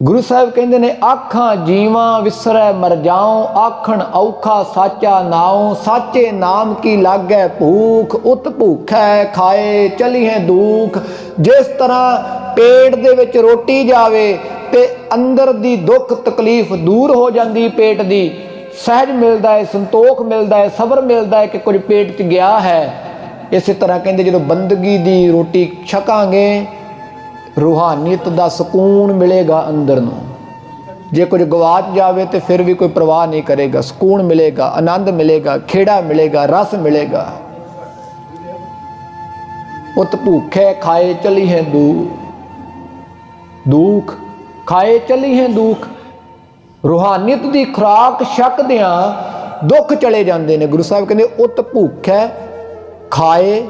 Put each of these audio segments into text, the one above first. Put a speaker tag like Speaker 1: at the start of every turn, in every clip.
Speaker 1: ਗੁਰੂ ਸਾਹਿਬ ਕਹਿੰਦੇ ਨੇ, ਆਖਾਂ ਜੀਵਾਂ ਵਿਸਰੈ ਮਰ ਜਾਉ, ਆਖਣ ਔਖਾ ਸਾਚਾ ਨਾਉ, ਸਾਚੇ ਨਾਮ ਕੀ ਲਾਗੈ ਭੂਖ, ਉਤ ਭੂਖੈ ਖਾਏ ਚਲੀਹੇ ਦੁਖ। ਜਿਸ ਤਰ੍ਹਾਂ ਪੇਟ ਦੇ ਵਿੱਚ ਰੋਟੀ ਜਾਵੇ, ਤੇ ਅੰਦਰ ਦੀ ਦੁੱਖ ਤਕਲੀਫ ਦੂਰ ਹੋ ਜਾਂਦੀ ਪੇਟ ਦੀ, ਸਹਿਜ ਮਿਲਦਾ ਹੈ ਸੰਤੋਖ ਮਿਲਦਾ ਹੈ ਸਬਰ ਮਿਲਦਾ ਹੈ ਕਿ ਕੁਝ ਪੇਟ 'ਚ ਗਿਆ ਹੈ। ਇਸੇ ਤਰ੍ਹਾਂ ਕਹਿੰਦੇ ਜਦੋਂ ਬੰਦਗੀ ਦੀ ਰੋਟੀ ਛਕਾਂਗੇ ਰੂਹਾਨੀਅਤ ਦਾ ਸਕੂਨ ਮਿਲੇਗਾ ਅੰਦਰ ਨੂੰ ਜੇ ਕੁਝ ਗਵਾਚ ਜਾਵੇ ਤੇ ਫਿਰ ਵੀ ਕੋਈ ਪਰਵਾਹ ਨਹੀਂ ਕਰੇਗਾ। ਸਕੂਨ ਮਿਲੇਗਾ, ਆਨੰਦ ਮਿਲੇਗਾ, ਖੇੜਾ ਮਿਲੇਗਾ, ਰਸ ਮਿਲੇਗਾ। ਉਤ ਭੂਖੇ ਖਾਏ ਚਲੀ ਹੈ ਦੂ ਦੁੱਖ ਖਾਏ ਚਲੀ ਹੈ ਦੁੱਖ। ਰੂਹਾਨੀਅਤ ਦੀ ਖੁਰਾਕ ਛਕਦਿਆਂ ਦੁੱਖ ਚਲੇ ਜਾਂਦੇ ਨੇ। ਗੁਰੂ ਸਾਹਿਬ ਕਹਿੰਦੇ, ਉਤ ਭੁੱਖੈ ਖਾਏ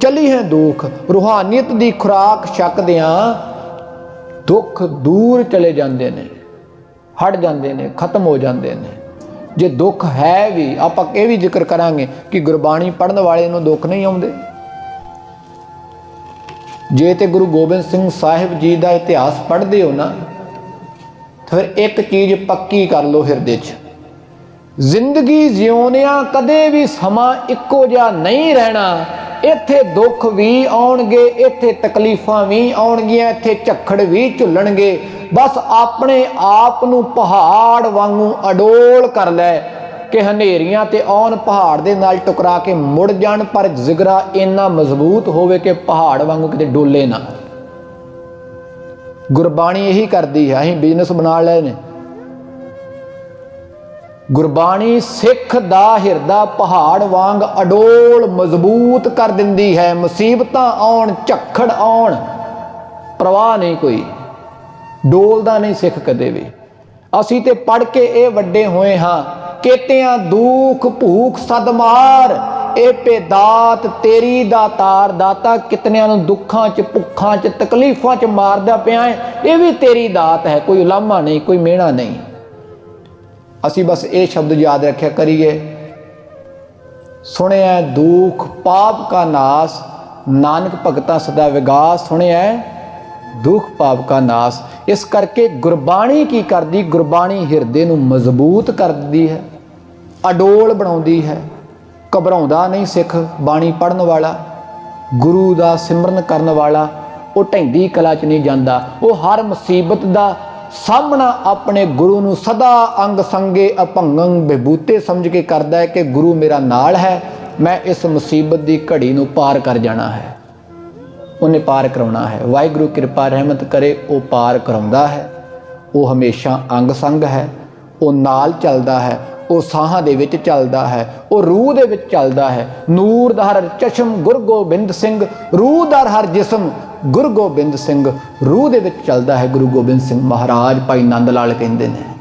Speaker 1: ਚਲੀ ਹੈ ਦੁੱਖ, ਰੂਹਾਨੀਅਤ ਦੀ ਖੁਰਾਕ ਛਕਦਿਆਂ ਦੁੱਖ ਦੂਰ ਚਲੇ ਜਾਂਦੇ ਨੇ, ਹਟ ਜਾਂਦੇ ਨੇ, ਖਤਮ ਹੋ ਜਾਂਦੇ ਨੇ। ਜੇ ਦੁੱਖ ਹੈ ਵੀ, ਆਪਾਂ ਇਹ ਵੀ ਜ਼ਿਕਰ ਕਰਾਂਗੇ ਕਿ ਗੁਰਬਾਣੀ ਪੜਨ ਵਾਲੇ ਨੂੰ ਦੁੱਖ ਨਹੀਂ ਆਉਂਦੇ। ਜੇ ਤੇ ਗੁਰੂ ਗੋਬਿੰਦ ਸਿੰਘ ਸਾਹਿਬ ਜੀ ਦਾ ਇਤਿਹਾਸ ਪੜ੍ਹਦੇ ਹੋ ਨਾ, ਤਾਂ ਫਿਰ ਇੱਕ ਚੀਜ਼ ਪੱਕੀ ਕਰ ਲਓ ਹਿਰਦੇ 'ਚ। ਜ਼ਿੰਦਗੀ ਜਿਉਣਿਆ ਕਦੇ ਵੀ ਸਮਾਂ ਇੱਕੋ ਜਿਹਾ ਨਹੀਂ ਰਹਿਣਾ। ਇੱਥੇ ਦੁੱਖ ਵੀ ਆਉਣਗੇ, ਇੱਥੇ ਤਕਲੀਫਾਂ ਵੀ ਆਉਣਗੀਆਂ, ਇੱਥੇ ਝੱਖੜ ਵੀ ਝੁੱਲਣਗੇ। ਬਸ ਆਪਣੇ ਆਪ ਨੂੰ ਪਹਾੜ ਵਾਂਗੂ ਅਡੋਲ ਕਰ ਲੈ ਕਿ ਹਨੇਰੀਆਂ ਤੇ ਆਉਣ ਪਹਾੜ ਦੇ ਨਾਲ ਟਕਰਾ ਕੇ ਮੁੜ ਜਾਣ, ਪਰ ਜਿਗਰਾ ਇੰਨਾ ਮਜ਼ਬੂਤ ਹੋਵੇ ਕਿ ਪਹਾੜ ਵਾਂਗੂ ਕਿਤੇ ਡੋਲੇ ਨਾ। ਗੁਰਬਾਣੀ ਇਹੀ ਕਰਦੀ ਹੈ, ਅਸੀਂ ਬਿਜ਼ਨਸ ਬਣਾ ਲਏ ਨੇ। ਗੁਰਬਾਣੀ ਸਿੱਖ ਦਾ ਹਿਰਦਾ ਪਹਾੜ ਵਾਂਗ ਅਡੋਲ ਮਜ਼ਬੂਤ ਕਰ ਦਿੰਦੀ ਹੈ। ਮੁਸੀਬਤਾਂ ਆਉਣ, ਝੱਖੜ ਆਉਣ। ਪ੍ਰਵਾਹ ਨਹੀਂ ਕੋਈ। ਡੋਲਦਾ ਨਹੀਂ ਸਿੱਖ ਕਦੇ ਵੀ। ਅਸੀਂ ਤੇ ਪੜ ਕੇ ਇਹ ਵੱਡੇ ਹੋਏ ਹਾਂ ਕੇਤਿਆਂ ਦੁੱਖ ਭੂਖ ਸਦਮਾਰ ਇਹ ਪੇਦਾਤ ਤੇਰੀ ਦਾਤਾਰ ਦਾਤਾ, ਕਿਤਨਿਆਂ ਨੂੰ ਦੁੱਖਾਂ 'ਚ, ਭੁੱਖਾਂ 'ਚ, ਤਕਲੀਫਾਂ 'ਚ ਮਾਰਦਾ ਪਿਆ ਹੈ ਇਹ ਵੀ ਤੇਰੀ ਦਾਤ ਹੈ, ਕੋਈ ਉਲਾਮਾ ਨਹੀਂ, ਕੋਈ ਮਿਹਣਾ ਨਹੀਂ। ਅਸੀਂ ਬਸ ਇਹ ਸ਼ਬਦ ਯਾਦ ਰੱਖਿਆ ਕਰੀਏ। ਸੁਣਿਆ ਦੁੱਖ, ਪਾਪ ਕਾ ਨਾਸ, ਨਾਨਕ ਭਗਤਾ ਸਦਾ ਵਿਗਾਸ। ਸੁਣਿਆ ਦੁੱਖ, ਪਾਪ ਕਾ ਨਾਸ। ਇਸ ਕਰਕੇ ਗੁਰਬਾਣੀ ਕੀ ਕਰਦੀ? ਗੁਰਬਾਣੀ ਹਿਰਦੇ ਨੂੰ ਮਜ਼ਬੂਤ ਕਰਦੀ ਹੈ। ਅਡੋਲ ਬਣਾਉਂਦੀ ਹੈ। ਘਬਰਾਉਂਦਾ ਨਹੀਂ ਸਿੱਖ ਬਾਣੀ ਪੜਨ ਵਾਲਾ। ਗੁਰੂ ਦਾ ਸਿਮਰਨ ਕਰਨ ਵਾਲਾ। ਉਹ ਢੈਂਦੀ ਕਲਾ 'ਚ ਨਹੀਂ ਜਾਂਦਾ। ਉਹ ਹਰ ਮੁਸੀਬਤ ਦਾ ਸਾਹਮਣਾ ਆਪਣੇ ਗੁਰੂ ਨੂੰ ਸਦਾ ਅੰਗ ਸੰਗੇ ਅਭੰਗੰ ਬਿਭੂਤੇ ਸਮਝ ਕੇ ਕਰਦਾ ਹੈ ਕਿ ਗੁਰੂ ਮੇਰਾ ਨਾਲ ਹੈ, ਮੈਂ ਇਸ ਮੁਸੀਬਤ ਦੀ ਘੜੀ ਨੂੰ ਪਾਰ ਕਰ ਜਾਣਾ ਹੈ। ਉਹਨੇ ਪਾਰ ਕਰਾਉਣਾ ਹੈ। ਵਾਹਿਗੁਰੂ ਕਿਰਪਾ ਰਹਿਮਤ ਕਰੇ, ਉਹ ਪਾਰ ਕਰਾਉਂਦਾ ਹੈ। ਉਹ ਹਮੇਸ਼ਾ ਅੰਗ ਸੰਗ ਹੈ, ਉਹ ਨਾਲ ਚੱਲਦਾ ਹੈ, ਉਹ ਸਾਹਾਂ ਦੇ ਵਿੱਚ ਚੱਲਦਾ ਹੈ, ਉਹ ਰੂਹ ਦੇ ਵਿੱਚ ਚੱਲਦਾ ਹੈ। ਨੂਰ ਦਾ ਹਰ ਚਸ਼ਮ ਗੁਰ ਗੋਬਿੰਦ ਸਿੰਘ, ਰੂਹ ਦਾ ਹਰ ਜਿਸਮ ਗੁਰੂ ਗੋਬਿੰਦ ਸਿੰਘ ਰੂਹ ਦੇ ਵਿੱਚ ਚੱਲਦਾ ਹੈ। ਗੁਰੂ ਗੋਬਿੰਦ ਸਿੰਘ ਮਹਾਰਾਜ ਭਾਈ ਨੰਦ ਲਾਲ ਕਹਿੰਦੇ ਨੇ